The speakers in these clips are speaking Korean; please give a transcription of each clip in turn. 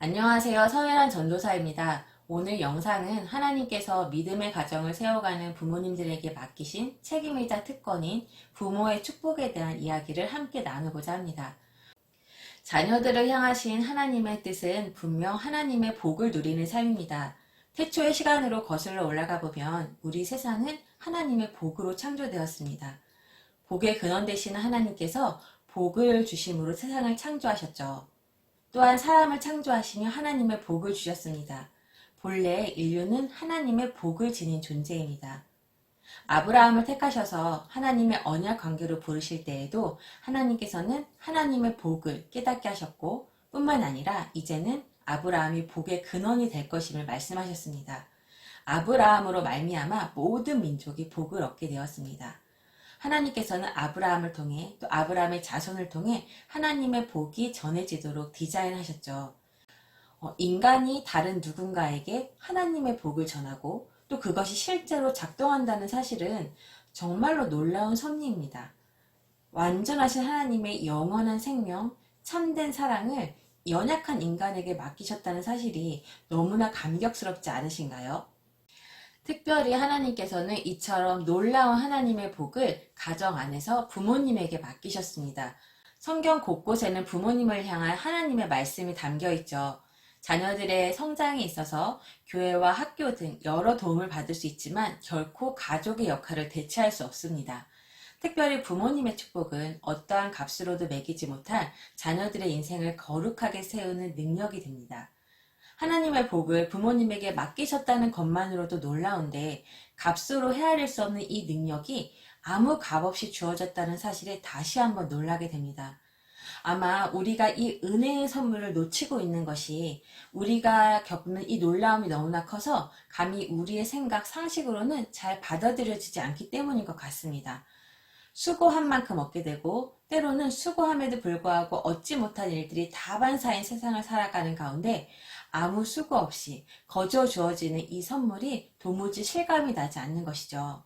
안녕하세요. 서혜란 전도사입니다. 오늘 영상은 하나님께서 믿음의 가정을 세워가는 부모님들에게 맡기신 책임이자 특권인 부모의 축복에 대한 이야기를 함께 나누고자 합니다. 자녀들을 향하신 하나님의 뜻은 분명 하나님의 복을 누리는 삶입니다. 태초의 시간으로 거슬러 올라가 보면 우리 세상은 하나님의 복으로 창조되었습니다. 복의 근원 되시는 하나님께서 복을 주심으로 세상을 창조하셨죠. 또한 사람을 창조하시며 하나님의 복을 주셨습니다. 본래 인류는 하나님의 복을 지닌 존재입니다. 아브라함을 택하셔서 하나님의 언약 관계로 부르실 때에도 하나님께서는 하나님의 복을 깨닫게 하셨고 뿐만 아니라 이제는 아브라함이 복의 근원이 될 것임을 말씀하셨습니다. 아브라함으로 말미암아 모든 민족이 복을 얻게 되었습니다. 하나님께서는 아브라함을 통해 또 아브라함의 자손을 통해 하나님의 복이 전해지도록 디자인하셨죠. 어, 인간이 다른 누군가에게 하나님의 복을 전하고 또 그것이 실제로 작동한다는 사실은 정말로 놀라운 섭리입니다. 완전하신 하나님의 영원한 생명, 참된 사랑을 연약한 인간에게 맡기셨다는 사실이 너무나 감격스럽지 않으신가요? 특별히 하나님께서는 이처럼 놀라운 하나님의 복을 가정 안에서 부모님에게 맡기셨습니다. 성경 곳곳에는 부모님을 향한 하나님의 말씀이 담겨 있죠. 자녀들의 성장에 있어서 교회와 학교 등 여러 도움을 받을 수 있지만 결코 가족의 역할을 대체할 수 없습니다. 특별히 부모님의 축복은 어떠한 값으로도 매기지 못한 자녀들의 인생을 거룩하게 세우는 능력이 됩니다. 하나님의 복을 부모님에게 맡기셨다는 것만으로도 놀라운데 값으로 헤아릴 수 없는 이 능력이 아무 값 없이 주어졌다는 사실에 다시 한번 놀라게 됩니다. 아마 우리가 이 은혜의 선물을 놓치고 있는 것이 우리가 겪는 이 놀라움이 너무나 커서 감히 우리의 생각, 상식으로는 잘 받아들여지지 않기 때문인 것 같습니다. 수고한 만큼 얻게 되고 때로는 수고함에도 불구하고 얻지 못한 일들이 다반사인 세상을 살아가는 가운데 아무 수고 없이 거저 주어지는 이 선물이 도무지 실감이 나지 않는 것이죠.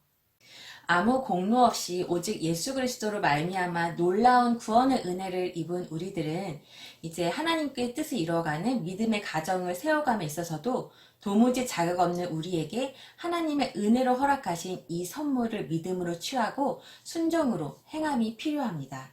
아무 공로 없이 오직 예수 그리스도로 말미암아 놀라운 구원의 은혜를 입은 우리들은 이제 하나님께 뜻을 이루어가는 믿음의 가정을 세워감에 있어서도 도무지 자격 없는 우리에게 하나님의 은혜로 허락하신 이 선물을 믿음으로 취하고 순종으로 행함이 필요합니다.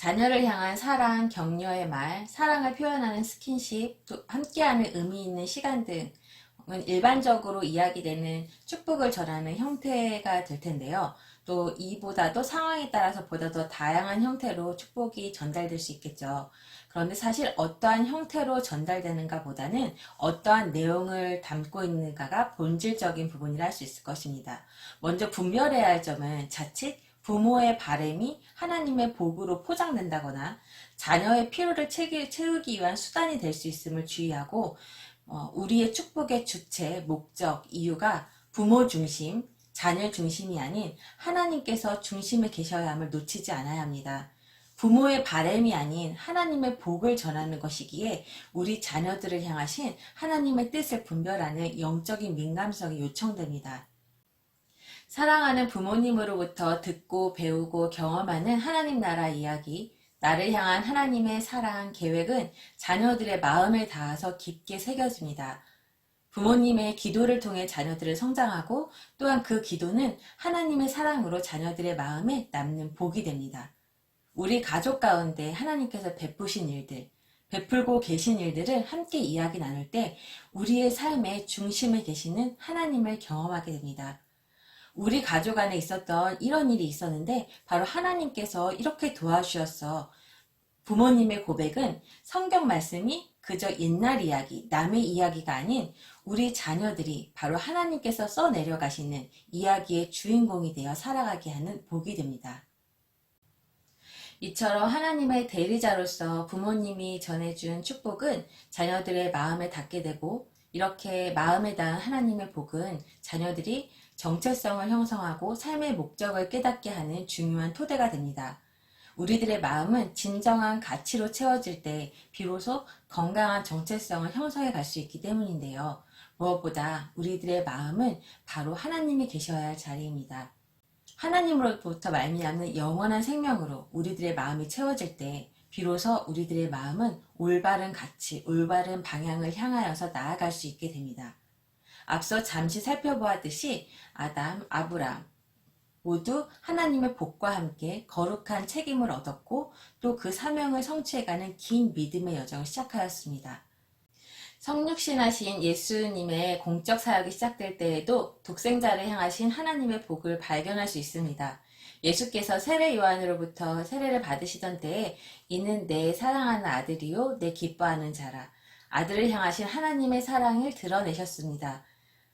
자녀를 향한 사랑, 격려의 말, 사랑을 표현하는 스킨십, 또 함께하는 의미 있는 시간 등은 일반적으로 이야기되는 축복을 전하는 형태가 될 텐데요. 또 이보다도 상황에 따라서 보다 더 다양한 형태로 축복이 전달될 수 있겠죠. 그런데 사실 어떠한 형태로 전달되는가 보다는 어떠한 내용을 담고 있는가가 본질적인 부분이라 할 수 있을 것입니다. 먼저 분별해야 할 점은 자칫 부모의 바램이 하나님의 복으로 포장된다거나 자녀의 필요를 채우기 위한 수단이 될 수 있음을 주의하고 어, 우리의 축복의 주체, 목적, 이유가 부모 중심, 자녀 중심이 아닌 하나님께서 중심에 계셔야 함을 놓치지 않아야 합니다. 부모의 바램이 아닌 하나님의 복을 전하는 것이기에 우리 자녀들을 향하신 하나님의 뜻을 분별하는 영적인 민감성이 요청됩니다. 사랑하는 부모님으로부터 듣고 배우고 경험하는 하나님 나라 이야기, 나를 향한 하나님의 사랑, 계획은 자녀들의 마음을 다해서 깊게 새겨집니다. 부모님의 기도를 통해 자녀들을 성장하고 또한 그 기도는 하나님의 사랑으로 자녀들의 마음에 남는 복이 됩니다. 우리 가족 가운데 하나님께서 베푸신 일들, 베풀고 계신 일들을 함께 이야기 나눌 때 우리의 삶의 중심에 계시는 하나님을 경험하게 됩니다. 우리 가족 안에 있었던 이런 일이 있었는데 바로 하나님께서 이렇게 도와주셨어. 부모님의 고백은 성경 말씀이 그저 옛날 이야기, 남의 이야기가 아닌 우리 자녀들이 바로 하나님께서 써 내려 가시는 이야기의 주인공이 되어 살아가게 하는 복이 됩니다. 이처럼 하나님의 대리자로서 부모님이 전해준 축복은 자녀들의 마음에 닿게 되고 이렇게 마음에 닿은 하나님의 복은 자녀들이 정체성을 형성하고 삶의 목적을 깨닫게 하는 중요한 토대가 됩니다. 우리들의 마음은 진정한 가치로 채워질 때 비로소 건강한 정체성을 형성해 갈 수 있기 때문인데요. 무엇보다 우리들의 마음은 바로 하나님이 계셔야 할 자리입니다. 하나님으로부터 말미암는 영원한 생명으로 우리들의 마음이 채워질 때 비로소 우리들의 마음은 올바른 가치, 올바른 방향을 향하여서 나아갈 수 있게 됩니다. 앞서 잠시 살펴보았듯이 아담, 아브람 모두 하나님의 복과 함께 거룩한 책임을 얻었고 또 그 사명을 성취해가는 긴 믿음의 여정을 시작하였습니다. 성육신하신 예수님의 공적 사역이 시작될 때에도 독생자를 향하신 하나님의 복을 발견할 수 있습니다. 예수께서 세례 요한으로부터 세례를 받으시던 때에 이는 내 사랑하는 아들이요 내 기뻐하는 자라 아들을 향하신 하나님의 사랑을 드러내셨습니다.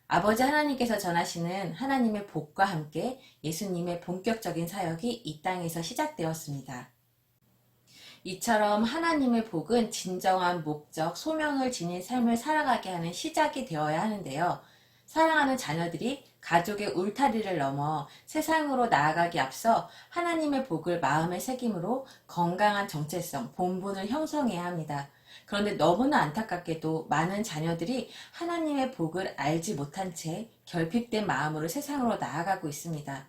아버지 하나님께서 전하시는 하나님의 복과 함께 예수님의 본격적인 사역이 이 땅에서 시작되었습니다. 이처럼 하나님의 복은 진정한 목적, 소명을 지닌 삶을 살아가게 하는 시작이 되어야 하는데요. 사랑하는 자녀들이 가족의 울타리를 넘어 세상으로 나아가기 앞서 하나님의 복을 마음의 새김으로 건강한 정체성, 본분을 형성해야 합니다. 그런데 너무나 안타깝게도 많은 자녀들이 하나님의 복을 알지 못한 채 결핍된 마음으로 세상으로 나아가고 있습니다.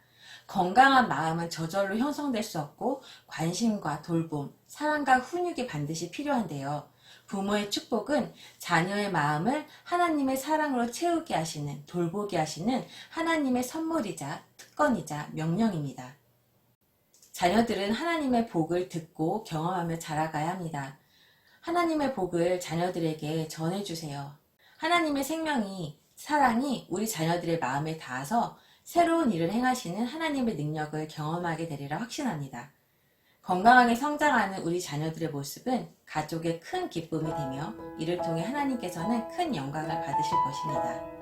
건강한 마음은 저절로 형성될 수 없고 관심과 돌봄, 사랑과 훈육이 반드시 필요한데요. 부모의 축복은 자녀의 마음을 하나님의 사랑으로 채우게 하시는, 돌보게 하시는 하나님의 선물이자 특권이자 명령입니다. 자녀들은 하나님의 복을 듣고 경험하며 자라가야 합니다. 하나님의 복을 자녀들에게 전해주세요. 하나님의 생명이, 사랑이 우리 자녀들의 마음에 닿아서 새로운 일을 행하시는 하나님의 능력을 경험하게 되리라 확신합니다. 건강하게 성장하는 우리 자녀들의 모습은 가족의 큰 기쁨이 되며 이를 통해 하나님께서는 큰 영광을 받으실 것입니다.